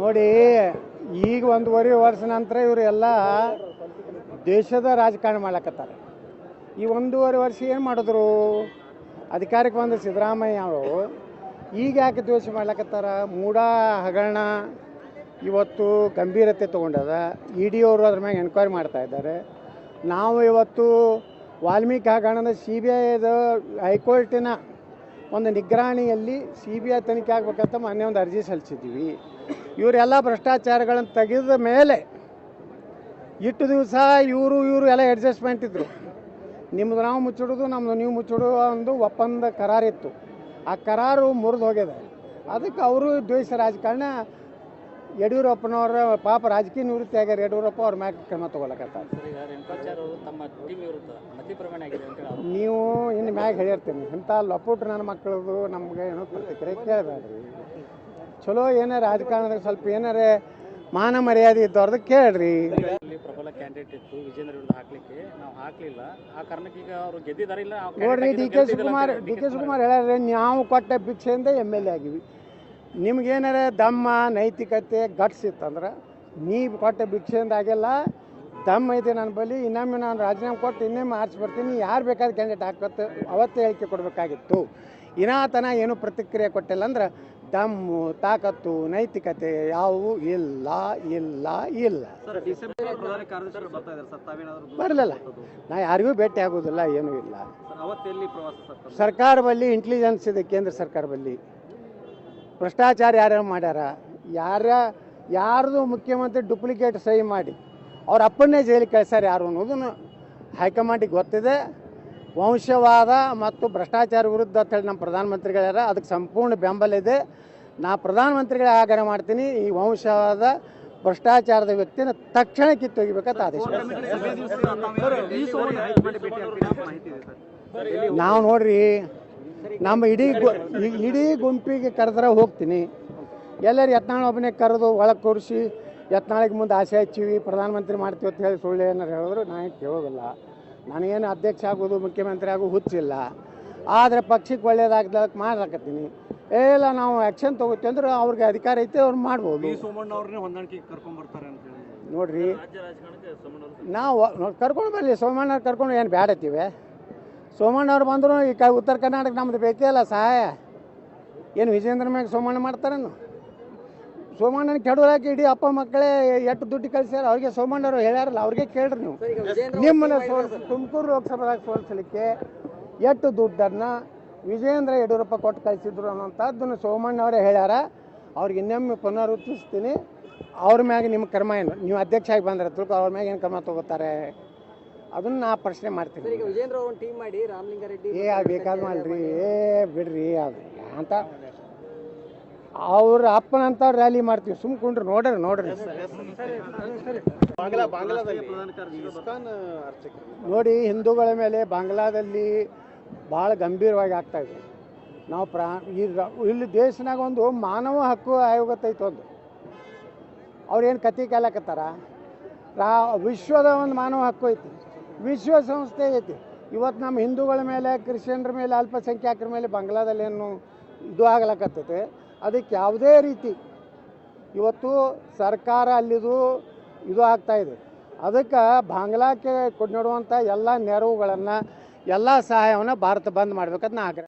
ನೋಡಿ, ಈಗ ಒಂದೂವರೆ ವರ್ಷ ನಂತರ ಇವರು ಎಲ್ಲ ದೇಶದ ರಾಜಕಾರಣ ಮಾಡ್ಲಾಕತ್ತಾರೆ. ಈ ಒಂದೂವರೆ ವರ್ಷ ಏನು ಮಾಡಿದ್ರು? ಅಧಿಕಾರಕ್ಕೆ ಬಂದ ಸಿದ್ದರಾಮಯ್ಯ ಅವರು. ಈಗ ಯಾಕೆ ದ್ವೇಷ ಮಾಡ್ಲಕತ್ತಾರ? ಮೂಡ ಹಗರಣ, ಇವತ್ತು ಗಂಭೀರತೆ ತೊಗೊಂಡದ. ಇ ಡಿ ಅವರು ಅದ್ರ ಮ್ಯಾಗೆ ಎನ್ಕ್ವೈರಿ ಮಾಡ್ತಾ ಇದ್ದಾರೆ. ನಾವು ಇವತ್ತು ವಾಲ್ಮೀಕಿ ಹಗರಣದ ಸಿ ಬಿ ಐದು ಹೈಕೋರ್ಟಿನ ಒಂದು ನಿಗ್ರಹಣಿಯಲ್ಲಿ ಸಿ ಬಿ ಐ ತನಿಖೆ ಆಗ್ಬೇಕಂತ ಮೊನ್ನೆ ಒಂದು ಅರ್ಜಿ ಸಲ್ಲಿಸಿದ್ದೀವಿ. ಇವರೆಲ್ಲ ಭ್ರಷ್ಟಾಚಾರಗಳನ್ನು ತೆಗೆದ ಮೇಲೆ ಇಟ್ಟು ದಿವಸ ಇವರು ಇವರು ಎಲ್ಲ ಅಡ್ಜಸ್ಟ್ಮೆಂಟ್ ಇದ್ದರು ನಿಮ್ಮದು ನಾವು ಮುಚ್ಚಿಡೋದು ನಮ್ಮದು ನೀವು ಮುಚ್ಚಿಡೋ ಒಂದು ಒಪ್ಪಂದ ಕರಾರಿತ್ತು. ಆ ಕರಾರು ಮುರಿದು ಹೋಗ್ಯದ ಅದಕ್ಕೆ ಅವರು ದ್ವೇಷ ರಾಜಕಾರಣ ಯಡಿಯೂರಪ್ಪನವರ ಪಾಪ ರಾಜಕೀಯ ನಿವೃತ್ತಿ ಆಗ್ಯಾರ ಯಡಿಯೂರಪ್ಪ ಅವ್ರ ಮ್ಯಾಗ ಕ್ರಮ ತೊಗೊಳಕತ್ತಾರೆ. ನೀವು ಇನ್ನು ಮ್ಯಾಗ ಹೇಳಿರ್ತೀನಿ ಇಂಥ ಲಪೋಟ್ ನನ್ನ ಮಕ್ಕಳದು ನಮ್ಗೆ ಏನೋ ಪ್ರತಿಕ್ರಿಯೆ ಕೇಳಬೇಡ್ರಿ. ಚಲೋ ಏನಾರ ರಾಜಕಾರಣದಾಗ ಸ್ವಲ್ಪ ಏನಾರ ಮಾನ ಮರ್ಯಾದೆ ಇದ್ದವ್ರದ್ದು ಕೇಳ್ರಿ. ಇಲ್ಲಿ ಪ್ರಬಲ ಕ್ಯಾಂಡಿಡೇಟ್ ಇತ್ತು ವಿಜೇಂದ್ರ ವಿರುದ್ಧ ಹಾಕ್ಲಿಕ್ಕೆ. ನಾವು ಹಾಕ್ಲಿಲ್ಲ. ಆ ಕಾರಣಕ್ಕೆ ಈಗ ಅವರು ಗೆದ್ದಿದ್ದಾರೆ ಇಲ್ಲ ನಾವು ನೋಡ್ರಿ D K Shivakumar D K Shivakumar ಹೇಳ್ಯಾರ ನಾವು ಕೊಟ್ಟ ಭಿಕ್ಷೆಯಿಂದ ಎಂ ಎಲ್ ಎ ಆಗಿವಿ. ನಿಮ್ಗೇನಾರ ದಮ್ಮ ನೈತಿಕತೆ ಗಟ್ಸ್ ಇತ್ತಂದ್ರೆ ನೀವು ಕೊಟ್ಟ ಭಿಕ್ಷೆಯಿಂದ ಆಗಿಲ್ಲ ದಮ್ಮ ಐತೆ ನನ್ನ ಬಳಿ ಇನ್ನೊಮ್ಮೆ ನಾನು ರಾಜೀನಾಮೆ ಕೊಟ್ಟು ಇನ್ನೊಮ್ಮೆ ಆರಿಸಿ ಬರ್ತೀನಿ. ಯಾರು ಬೇಕಾದ್ರೆ ಕ್ಯಾಂಡಿಡೇಟ್ ಹಾಕತ್ತೆ ಅವತ್ತೇ ಹೇಳಿಕೆ ಕೊಡಬೇಕಾಗಿತ್ತು. ಇನಾತನ ಏನು ಪ್ರತಿಕ್ರಿಯೆ ಕೊಟ್ಟಿಲ್ಲ ಅಂದ್ರೆ ದಮ್ಮು ತಾಕತ್ತು ನೈತಿಕತೆ ಯಾವುವು ಇಲ್ಲ ಇಲ್ಲ ಇಲ್ಲ. ಬರಲಿಲ್ಲ. ನಾ ಯಾರಿಗೂ ಭೇಟಿ ಆಗೋದಿಲ್ಲ ಏನೂ ಇಲ್ಲ. ಸರ್ಕಾರ ಬಲ್ಲಿ ಇಂಟೆಲಿಜೆನ್ಸ್ ಇದೆ ಕೇಂದ್ರ ಸರ್ಕಾರ ಬಲ್ಲಿ ಭ್ರಷ್ಟಾಚಾರ ಯಾರ್ಯಾರು ಮಾಡ್ಯಾರ ಯಾರ ಯಾರ್ದು ಮುಖ್ಯಮಂತ್ರಿ ಡುಪ್ಲಿಕೇಟ್ ಸಹಿ ಮಾಡಿ ಅವ್ರ ಅಪ್ಪನ್ನೇ ಜೈಲಿಗೆ ಕಳಿಸ್ಯಾರ ಯಾರು ಅನ್ನೋದನ್ನು ಹೈಕಮಾಂಡಿಗೆ ಗೊತ್ತಿದೆ ವಂಶವಾದ ಮತ್ತು ಭ್ರಷ್ಟಾಚಾರ ವಿರುದ್ಧ ಅಂತೇಳಿ ನಮ್ಮ ಪ್ರಧಾನಮಂತ್ರಿಗಳ್ಯಾರ ಅದಕ್ಕೆ ಸಂಪೂರ್ಣ ಬೆಂಬಲ ಇದೆ ನಾ ಪ್ರಧಾನಮಂತ್ರಿಗಳೇ ಆಗ್ರಹ ಮಾಡ್ತೀನಿ ಈ ವಂಶವಾದ ಭ್ರಷ್ಟಾಚಾರದ ವ್ಯಕ್ತಿನ ತಕ್ಷಣ ಕಿತ್ತೊಗಿಬೇಕಂತ ಆದೇಶ ನಾವು ನೋಡ್ರಿ ನಮ್ಮ ಇಡೀ ಗು- ಇಡೀ ಗುಂಪಿಗೆ ಕರೆದ್ರೆ ಹೋಗ್ತೀನಿ. ಎಲ್ಲರೂ ಯತ್ನಾಳ ಒಬ್ಬನೇ ಕರೆದು ಒಳಗೆ ಕೂರಿಸಿ ಯತ್ನಾಳಿಗೆ ಮುಂದೆ ಆಸೆ ಹಚ್ಚೀವಿ ಪ್ರಧಾನಮಂತ್ರಿ ಮಾಡ್ತೀವಿ ಅಂತ ಹೇಳಿ ಸುಳ್ಳು ಏನಾರು ಹೇಳಿದ್ರು ನಾನು ಕೇಳೋದಿಲ್ಲ. ನನಗೇನು ಅಧ್ಯಕ್ಷ ಆಗೋದು ಮುಖ್ಯಮಂತ್ರಿ ಆಗೋ ಹುಚ್ಚಿಲ್ಲ ಆದರೆ ಪಕ್ಷಕ್ಕೆ ಒಳ್ಳೇದಾಗ್ದಕ್ಕೆ ಮಾಡ್ಲಾಕತ್ತೀನಿ. ಇಲ್ಲ ನಾವು ಆ್ಯಕ್ಷನ್ ತೊಗೋತೀವಿ ಅಂದ್ರೆ ಅವ್ರಿಗೆ ಅಧಿಕಾರ ಐತೆ ಅವ್ರು ಮಾಡ್ಬೋದು. ಸೋಮಣ್ಣ ಅವ್ರನ್ನೇ ಹೊಂದಾಣಿಕೆ ಕರ್ಕೊಂಡ್ ಬರ್ತಾರೆ ಅಂತ ಹೇಳಿ. ನೋಡ್ರಿ. ನಾವು ಕರ್ಕೊಂಡು ಬರಲಿ ಸೋಮಣ್ಣ ಕರ್ಕೊಂಡು ಏನು ಬ್ಯಾಡತ್ತೀವಿ? ಸೋಮಣ್ಣವ್ರು ಬಂದರು ಈ ಕ ಉತ್ತರ ಕರ್ನಾಟಕ ನಮ್ದು ಬೇಕೇ ಅಲ್ಲ ಸಹಾಯ. ಏನು ವಿಜಯೇಂದ್ರ ಮ್ಯಾಗ ಸೋಮಣ್ಣ ಮಾಡ್ತಾರೇನು ಸೋಮಣ್ಣನ ಕೆಡೋಲಾಕಿ ಇಡೀ ಅಪ್ಪ ಮಕ್ಕಳೇ ಎಷ್ಟು ದುಡ್ಡು ಕಳಿಸ್ಯಾರ ಅವ್ರಿಗೆ ಸೋಮಣ್ಣವ್ರು ಹೇಳ್ಯಾರಲ್ಲ ಅವ್ರಿಗೆ ಕೇಳ್ರಿ ನೀವು. ನಿಮ್ಮನ್ನ ತುಮಕೂರು ಲೋಕಸಭಾದಾಗ ಸೋಲಿಸಲಿಕ್ಕೆ ಎಷ್ಟು ದುಡ್ಡನ್ನು ವಿಜೇಂದ್ರ ಯಡಿಯೂರಪ್ಪ ಕೊಟ್ಟು ಕಳಿಸಿದ್ರು ಅನ್ನೋಂಥದ್ದನ್ನು ಸೋಮಣ್ಣವರೇ ಹೇಳ್ಯಾರ. ಅವ್ರಿಗೆ ಇನ್ನೊಮ್ಮೆ ಪುನರುತ್ತಿಸ್ತೀನಿ ಅವ್ರ ಮ್ಯಾಗ ನಿಮ್ಮ ಕರ್ಮ ಏನು? ನೀವು ಅಧ್ಯಕ್ಷ ಆಗಿ ಬಂದ್ರೆ ತಿಳ್ಕೊ ಅವ್ರ ಮ್ಯಾಗ ಏನು ಕ್ರಮ ತಗೋತಾರೆ? ಅದನ್ನ ನಾ ಪ್ರಶ್ನೆ ಮಾಡ್ತೀನಿ. ಈಗ ವಿಜೇಂದ್ರ ಅವ್ರ ಟೀಮ್ ಮಾಡಿ ರಾಮಲಿಂಗಾರೆಡ್ಡಿ ಏ ಅದು ಬೇಕಾದ ಮಾಡ್ರಿ ಏ ಬಿಡ್ರಿ ಅದು ಅಂತ. ಅವ್ರ ಅಪ್ಪನಂತ ರ್ಯಾಲಿ ಮಾಡ್ತೀವಿ. ಸುಮ್ ಕುಂಡ್ರಿ ನೋಡ್ರಿ ನೋಡ್ರಿ. ನೋಡಿ ಹಿಂದೂಗಳ ಮೇಲೆ ಬಾಂಗ್ಲಾದಲ್ಲಿ ಭಾಳ ಗಂಭೀರವಾಗಿ ಆಗ್ತಾ ಇದೆ. ನಾವು ಪ್ರಾ ಈ ಇಲ್ಲಿ ದೇಶನಾಗ ಒಂದು ಮಾನವ ಹಕ್ಕು ಆಯೋಗ ಐತೆ ಒಂದು. ಅವ್ರೇನು ಕತಿ ಕೇಳಕತ್ತಾರ? ರಾ ವಿಶ್ವದ ಒಂದು ಮಾನವ ಹಕ್ಕು ಐತಿ. ವಿಶ್ವಸಂಸ್ಥೆ ಐತಿ ಇವತ್ತು ನಮ್ಮ ಹಿಂದೂಗಳ ಮೇಲೆ, ಕ್ರಿಶ್ಚಿಯನ್ರ ಮೇಲೆ ಅಲ್ಪಸಂಖ್ಯಾತರ ಮೇಲೆ ಬಂಗ್ಲಾದಲ್ಲಿ ಏನು ಇದು ಆಗ್ಲಕ್ಕತ್ತೈತೆ ಅದಕ್ಕೆ ಯಾವುದೇ ರೀತಿ ಇವತ್ತು ಸರ್ಕಾರ ಅಲ್ಲಿದು ಇದು ಆಗ್ತಾ ಇದೆ. ಅದಕ್ಕೆ ಬಾಂಗ್ಲಾಕ್ಕೆ ಕೊಡ್ ನೀಡುವಂಥ ಎಲ್ಲ ನೆರವುಗಳನ್ನು, ಎಲ್ಲ ಸಹಾಯವನ್ನು ಭಾರತ ಬಂದ್ ಮಾಡ್ಬೇಕಂತ ನಾ ಆಗ್ರಹ